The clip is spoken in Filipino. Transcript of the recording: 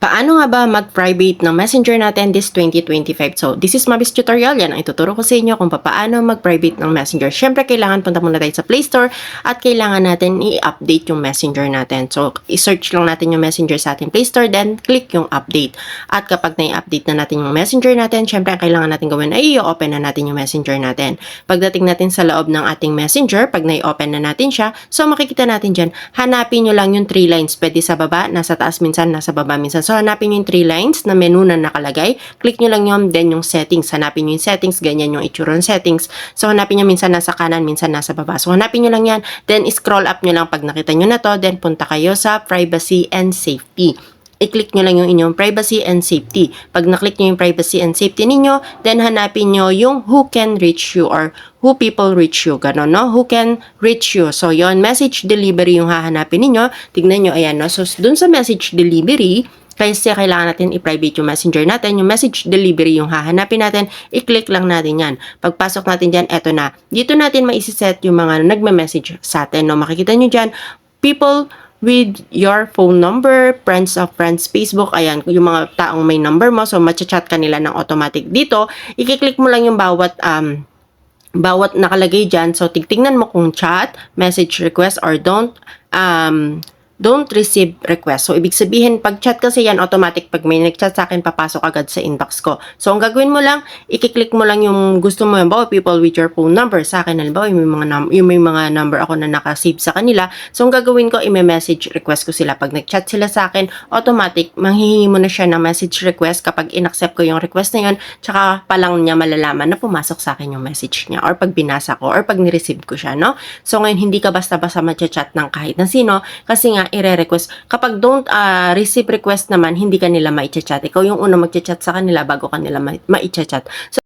Paano nga ba mag-private ng messenger natin this 2025? So, this is Mabis tutorial. Yan ang ituturo ko sa inyo kung paano mag-private ng messenger. Siyempre, kailangan punta muna tayo sa Play Store at kailangan natin i-update yung messenger natin. So, i-search lang natin yung messenger sa ating Play Store, then click yung update. At kapag na-update na natin yung messenger natin, siyempre, ang kailangan natin gawin ay i-open na natin yung messenger natin. Pagdating natin sa loob ng ating messenger, pag na-open na natin siya, so makikita natin dyan, hanapin nyo lang yung three lines. Pwede sa baba, nasa taas minsan, nasa baba minsan. So, hanapin nyo yung three lines na menu na nakalagay. Click nyo lang yun, then yung settings. Hanapin nyo yung settings, ganyan yung itsura ng settings. So, hanapin nyo minsan nasa kanan, minsan nasa baba. So, hanapin nyo lang yan. Then, scroll up nyo lang pag nakita nyo na to. Then, punta kayo sa privacy and safety i-click nyo lang yung inyong privacy and safety. Pag na-click nyo yung privacy and safety ninyo, then hanapin nyo yung who can reach you or who people reach you. Ganon, no? Who can reach you. So, yon message delivery yung hahanapin ninyo. Tignan nyo, ayan, no? So, dun sa message delivery, kasi kailangan natin i-private yung messenger natin. Yung message delivery yung hahanapin natin, i-click lang natin yan. Pagpasok natin dyan, eto na. Dito natin maisiset yung mga nagme-message sa atin. No? Makikita nyo dyan, people with your phone number, friends of friends, Facebook, ayan, yung mga taong may number mo, so matcha-chat ka nila ng automatic. Dito, i-click mo lang yung bawat um, bawat nakalagay dyan. So, tigtingnan mo kung chat, message request, or don't um, don't receive request. So, ibig sabihin, pag chat kasi yan, automatic. Pag may nag-chat sa akin, papasok agad sa inbox ko. So, ang gagawin mo lang, ikiklik mo lang yung gusto mo, yung people with your phone number. Sa akin, halimbawa, yung may mga, num- yung may mga number ako na nakasave sa kanila. So, ang gagawin ko, i-message request ko sila. Pag nag-chat sila sa akin, automatic, manghihingi mo na siya ng message request kapag in-accept ko yung request na yun, tsaka pa lang niya malalaman na pumasok sa akin yung message niya or pag binasa ko or pag ni-receive ko siya, no? So, ngayon, hindi ka basta-basta mag-chat ng kahit na sino kasi nga, i-request. Kapag don't uh, receive request naman, hindi ka nila ma-chat. Ikaw yung una mag-chat sa kanila bago ka nila ma- ma-chat. So,